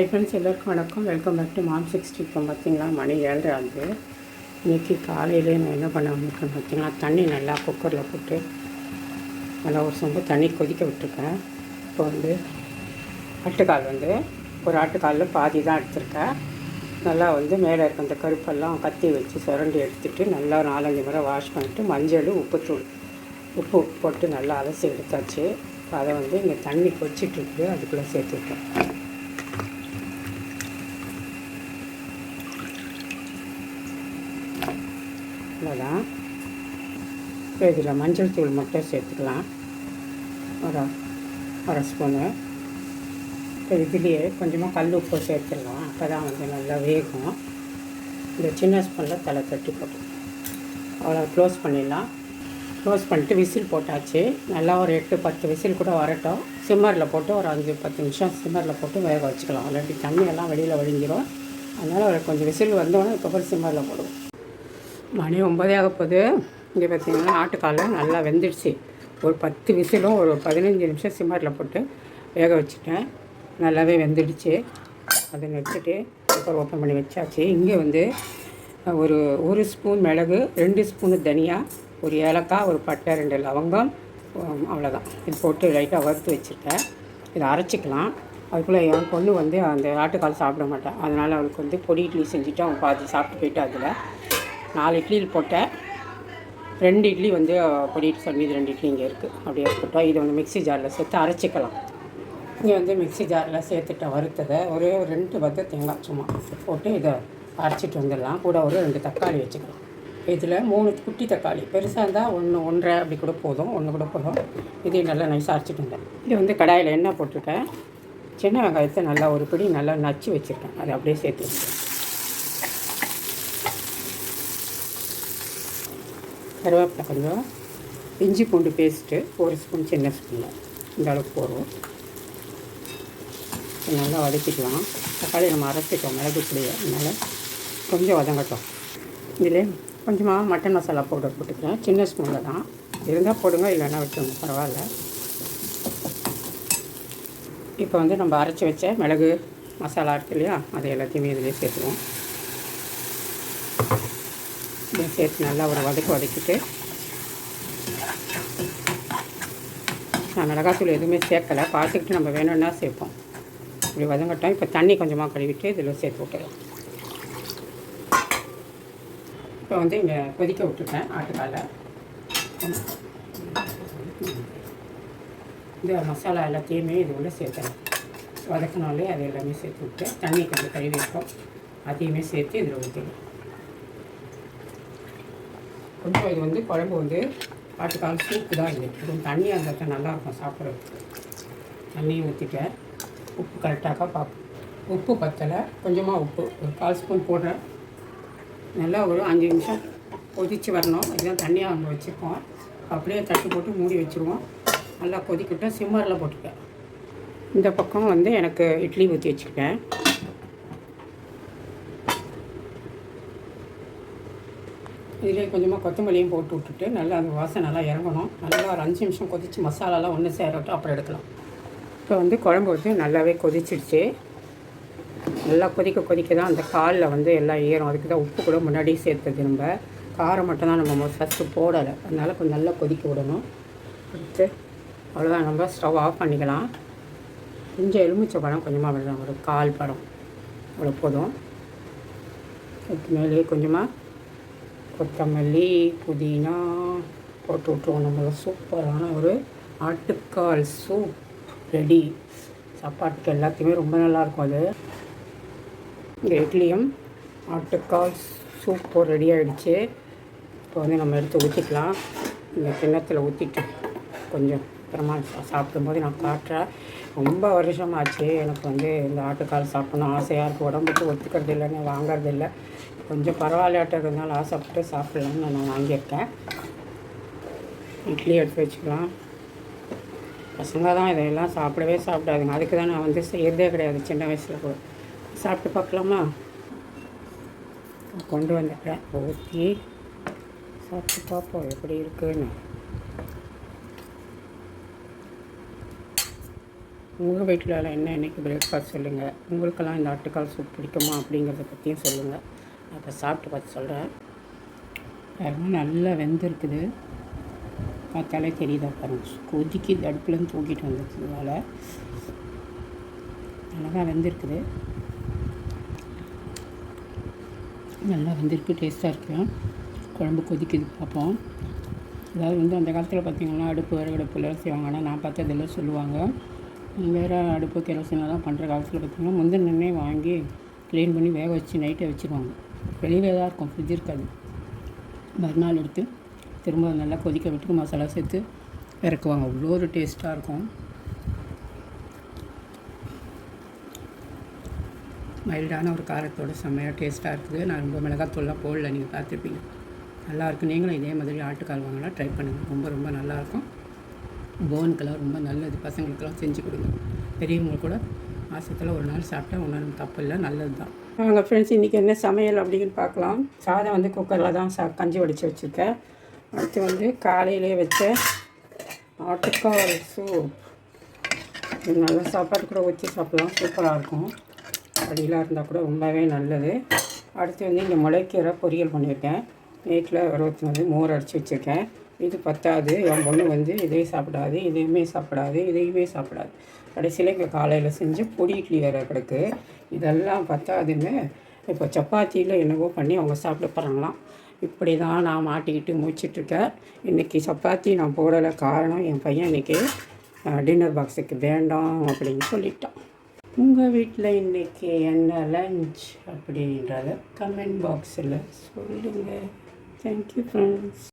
High friends எல்லாருக்கும் வணக்கம். Welcome back to mom sixty இப்போ பார்த்தீங்களா? மணி ஏழரை ஆகுது. இன்றைக்கி காலையிலே நான் என்ன பண்ண வந்திருக்கேன் பார்த்தீங்கன்னா தண்ணி நல்லா குக்கரில் போட்டு நல்லா ஒரு சொம்பு தண்ணி கொதிக்க விட்டுருக்கேன். இப்போ வந்து ஆட்டுக்கால் வந்து ஒரு ஆட்டுக்காலில் பாதி தான் எடுத்திருக்கேன். நல்லா வந்து மேலே இருக்க அந்த கருப்பெல்லாம் கத்தி வச்சு சுரண்டி எடுத்துகிட்டு நல்லா நாலஞ்சு முறை வாஷ் பண்ணிவிட்டு மஞ்சள் உப்புத்தூள் உப்பு போட்டு நல்லா அலசி எடுத்தாச்சு. அதை வந்து இங்கே தண்ணி கொதிச்சிட்ருக்கு அதுக்குள்ளே சேர்த்துருக்கேன். அவ்வளோதான் இப்போ இதில் மஞ்சள் தூள் மட்டும் சேர்த்துக்கலாம். ஒரு அரை ஸ்பூனு. இப்போ இதுலேயே கொஞ்சமாக கல் உப்பு சேர்த்துடலாம். அப்போ தான் வந்து நல்லா வேகும். இந்த சின்ன ஸ்பூனில் தலை தட்டி போட்டு அவ்வளோ க்ளோஸ் பண்ணிடலாம். க்ளோஸ் பண்ணிட்டு விசில் போட்டாச்சு. நல்லா ஒரு எட்டு பத்து விசில் கூட வரட்டும். சிம்மரில் போட்டு ஒரு அஞ்சு பத்து நிமிஷம் சிம்மரில் போட்டு வேக வச்சுக்கலாம். இல்லாட்டி தண்ணியெல்லாம் வெளியில் வழிஞ்சிரும் அதனால் கொஞ்சம் விசில் வந்தோடனே அதுக்கப்புறம் சிம்மரில் போடுவோம். மணி ஒம்பதே ஆக போகுது. இங்கே பார்த்தீங்கன்னா ஆட்டுக்காலில் நல்லா வெந்துடுச்சு. ஒரு பத்து விசிலும் ஒரு பதினஞ்சு நிமிஷம் சிம்மரில் போட்டு வேக வச்சுட்டேன். நல்லாவே வெந்துடுச்சு. அதை வச்சுட்டு குக்கர் ஓப்பன் பண்ணி வச்சாச்சு. இங்கே வந்து ஒரு ஒரு ஸ்பூன் மிளகு ரெண்டு ஸ்பூனு தனியா ஒரு ஏலக்காய் ஒரு பட்டை ரெண்டு லவங்கம் அவ்வளோதான் இது போட்டு லைட்டாக வறுத்து வச்சுருக்கேன் இதை அரைச்சிக்கலாம். அதுக்குள்ளே என் பொண்ணு வந்து அந்த ஆட்டுக்கால் சாப்பிட மாட்டான் அதனால் அவளுக்கு வந்து பொடி இட்லி செஞ்சுட்டு அவன் பாதி சாப்பிட்டு போயிட்டு அதில். நாலு இட்லியில் போட்டேன். ரெண்டு இட்லி வந்து பொடி இட்லி இது ரெண்டு இட்லி இங்கே இருக்குது அப்படியே இருக்கட்டும் இதை வந்து மிக்ஸி ஜாரில் சேர்த்து அரைச்சிக்கலாம். இங்கே வந்து மிக்ஸி ஜாரில் சேர்த்துட்டேன் வறுத்ததை ஒரே ஒரு ரெண்டு பத்து தேங்காய் சும்மா போட்டு இதை அரைச்சிட்டு வந்துடலாம். கூட ஒரு ரெண்டு தக்காளி வச்சுக்கலாம். இதில் மூணு குட்டி தக்காளி. பெருசாக இருந்தால் ஒன்று ஒன்றரை அப்படி கூட போதும். ஒன்று கூட போதும். இதையும் நல்லா நைஸாக அரைச்சிட்டு வந்தேன். இது வந்து கடாயில் எண்ணெய் போட்டிருக்கேன். சின்ன வெங்காயத்தை நல்லா ஒரு பிடி நல்லா நச்சு வச்சுருக்கேன். அதை அப்படியே சேர்த்து வச்சுருக்கேன் கருவேப்பிலை கொஞ்சம் இஞ்சி பூண்டு பேஸ்ட்டு ஒரு ஸ்பூன் சின்ன ஸ்பூனில் இந்த அளவுக்கு போடுவோம். நல்லா வதக்கிக்கலாம். தக்காளி நம்ம அரைச்சிட்டோம் மிளகு புளியை அதனால் கொஞ்சம் வதங்கட்டும். இதில் கொஞ்சமாக மட்டன் மசாலா பவுடர் போட்டுக்கிறேன். சின்ன ஸ்பூனில் தான். இருந்தால் போடுங்க இல்லைன்னா விட்டுருங்க பரவாயில்ல. இப்போ வந்து நம்ம அரைச்சி வச்ச மிளகு மசாலா இருக்கு இல்லையா அதை எல்லாத்தையுமே இதிலே சேர்த்துவோம் எல்லாம் சேர்த்து நல்லா ஒரு வதக்கி வதக்கிட்டு நான் மிளகாத்தூள் எதுவுமே சேர்க்கலை. பார்த்துக்கிட்டு நம்ம வேணும்னா சேர்ப்போம். இப்படி வதங்கட்டும். இப்போ தண்ணி கொஞ்சமாக கழுவிட்டு இதில் சேர்த்து விட்டுறோம். இப்போ வந்து இங்கே கொதிக்க விட்டுருக்கேன் ஆட்டுக்காலை. இந்த மசாலா எல்லாத்தையுமே இது உள்ளே சேர்த்துறேன். வதக்கினாலே அது எல்லாமே சேர்த்து விட்டு தண்ணி கொஞ்சம் கழுவி இருக்கோம் அதையுமே சேர்த்து இதில் ஊற்றிடுவோம் கொஞ்சம் இது வந்து குழம்பு வந்து ஆட்டுக்கால் சூப்பு தான் இது. கொஞ்சம் தண்ணியாக இருந்தால் தான் நல்லாயிருக்கும் சாப்பிட்றதுக்கு. தண்ணியும் ஊற்றிட்டேன் உப்பு கரெக்டாக பார்ப்போம் உப்பு பத்தலை. கொஞ்சமாக உப்பு. ஒரு கால் ஸ்பூன் போடுறேன். நல்லா ஒரு அஞ்சு நிமிஷம் கொதித்து வரணும். இதுதான் தண்ணியாக அங்கே வச்சுருக்கோம். அப்படியே தட்டு போட்டு மூடி வச்சுருவோம். நல்லா கொதிக்கட்டும். சிம்மரில் போட்டுட்டேன் இந்த பக்கம் வந்து எனக்கு இட்லி ஊற்றி வச்சுக்கிட்டேன். இதிலே கொஞ்சமாக கொத்தமல்லியும் போட்டு விட்டுட்டு நல்லா அந்த வாசனை நல்லா இறங்கணும். நல்லா ஒரு அஞ்சு நிமிஷம் கொதித்து மசாலாலாம் ஒன்று சேரட்டும் அப்புறம் எடுக்கலாம். இப்போ வந்து குழம்பு வந்து நல்லாவே கொதிச்சிடுச்சு நல்லா கொதிக்க கொதிக்க தான் அந்த காலில் வந்து எல்லாம் ஏறும் அதுக்கு தான் உப்பு கூட முன்னாடியே சேர்த்தது நம்ம காரம் மட்டும்தான் நம்ம ஃபஸ்ட்டு போடலை. அதனால் கொஞ்சம் நல்லா கொதிக்க விடணும். அடுத்து அவ்வளோதான் நம்ம ஸ்டவ் ஆஃப் பண்ணிக்கலாம். கொஞ்சம் எலுமிச்சை பழம் கொஞ்சமாக விடலாம் ஒரு கால் பழம். அவ்வளோ போதும். அதுக்கு மேலேயே கொஞ்சமாக கொத்தமல்லி புதினா போட்டு விட்ருவோம் நம்ம சூப்பரான ஒரு ஆட்டுக்கால் சூப் ரெடி சாப்பாட்டுக்கு எல்லாத்தையுமே ரொம்ப நல்லாயிருக்கும் அது. இங்கே இட்லியும் ஆட்டுக்கால் சூப்பு ரெடி ஆகிடுச்சு இப்போ வந்து நம்ம எடுத்து ஊற்றிக்கலாம் இந்த கிண்ணத்தில் ஊற்றிட்டு கொஞ்சம் அப்புறமா சாப்பிடும்போது நான் காட்டுறேன். ரொம்ப வருஷமாச்சு. எனக்கு வந்து இந்த ஆட்டுக்கால் சாப்பிடணும். ஆசையாக இருக்குது உடம்புக்கு ஒத்துக்கிறது இல்லைன்னு வாங்குறது இல்லை. கொஞ்சம் பரவாயில்லாட்டதுனால ஆசைப்பட்டு சாப்பிட்லான்னு நான் வாங்கியிருக்கேன். இட்லி எடுத்து வச்சுக்கலாம். பசங்க தான் இதையெல்லாம் சாப்பிடவே சாப்பிடாதுங்க. அதுக்கு தான் நான் வந்து செய்யறதே கிடையாது. சின்ன வயசில் கூட. சாப்பிட்டு பார்க்கலாமா? கொண்டு வந்துட்டேன். ஊற்றி சாப்பிட்டு பார்ப்போம். எப்படி இருக்குன்னு. உங்கள் வீட்டில் என்ன இன்றைக்கி பிரேக்ஃபாஸ்ட் சொல்லுங்கள் உங்களுக்கெல்லாம் இந்த ஆட்டுக்கால் சூப் பிடிக்குமா அப்படிங்கிறத பற்றியும் சொல்லுங்கள் அப்போ சாப்பிட்டு பார்த்து சொல்கிறேன் பாருங்க நல்லா வெந்திருக்குது. பார்த்தாலே தெரியுதா பாருங்கள் கொதிக்கி அடுப்புலேருந்து தூக்கிட்டு வந்துருக்குதுனால நல்லா வெந்திருக்குது. நல்லா வெந்திருக்கு டேஸ்ட்டாக இருக்குது குழம்பு கொதிக்குது பார்ப்போம். அதாவது வந்து அந்த காலத்தில் பார்த்திங்கன்னா அடுப்பு விறகு செய்வாங்க. ஆனால் நான் பார்த்ததெல்லாம் சொல்லுவாங்க. வேறு அடுப்பு கெரோசினெல்லாம் பண்ணுற காலத்தில் பார்த்திங்கன்னா முந்தின நின்னே வாங்கி க்ளீன் பண்ணி வேக வச்சு நைட்டே வச்சுருவாங்க. வெளியே தான் இருக்கும் ஃப்ரிட்ஜ் இருக்காது. மறுநாள் எடுத்து திரும்ப நல்லா கொதிக்க விட்டு மசாலா சேர்த்து இறக்குவாங்க. அவ்வளோ ஒரு டேஸ்ட்டாக இருக்கும். மைல்டான ஒரு காரத்தோட செம்மையாக டேஸ்ட்டாக இருக்குது. நான் ரொம்ப மிளகாத்தூள்லாம் போடல நீங்கள் பார்த்துருப்பீங்க. நல்லாயிருக்கு நீங்களும் இதே மாதிரி ஆட்டுக்கால் வாங்கினா ட்ரை பண்ணுங்கள் ரொம்ப ரொம்ப நல்லாயிருக்கும் போனுக்கெல்லாம் ரொம்ப நல்லது. பசங்களுக்கெல்லாம் செஞ்சு கொடுங்க. பெரியவங்க கூட மாதத்தில் ஒரு நாள் சாப்பிட்டா ஒன்றும் தப்பு இல்லை. நல்லது தான். வாங்க ஃப்ரெண்ட்ஸ் இன்றைக்கி என்ன சமையல் அப்படின்னு பார்க்கலாம். சாதம் வந்து குக்கரில் தான் சா கஞ்சி வடித்து வச்சுருக்கேன். அடுத்து வந்து காலையிலே வச்ச ஆட்டுக்கால் சூப் இது சாப்பாடு கூட ஊற்றி சாப்பிட்லாம். சூப்பராக இருக்கும். அப்படிலாம் இருந்தால் கூட ரொம்பவே நல்லது. அடுத்து வந்து இங்கே முளைக்கீரை பொரியல் பண்ணியிருக்கேன். வீட்டில் இருபத்தி வந்து மோர் அடித்து வச்சுருக்கேன். இது பத்தாது. என் பொண்ணு வந்து இதே சாப்பிடாது இதையுமே சாப்பிடாது இதையுமே சாப்பிடாது. கடைசியில் இங்கே காலையில் செஞ்சு பொடி இட்லி வேறு கிடக்கு. இதெல்லாம் பத்தாதுன்னு இப்போ சப்பாத்தியில் என்னவோ பண்ணி அவங்க சாப்பிட போகிறாங்களாம் இப்படி தான் நான் மாட்டிக்கிட்டு முடிச்சிட்ருக்கேன் இன்றைக்கி சப்பாத்தி நான் போடலை காரணம் என் பையன் இன்றைக்கி டின்னர் பாக்ஸுக்கு வேண்டாம் அப்படின்னு சொல்லிட்டான். உங்கள் வீட்டில் இன்றைக்கி என்ன லஞ்ச் அப்படின்றத கமெண்ட் பாக்ஸில் சொல்லுங்கள் தேங்க்யூ ஃப்ரெண்ட்ஸ்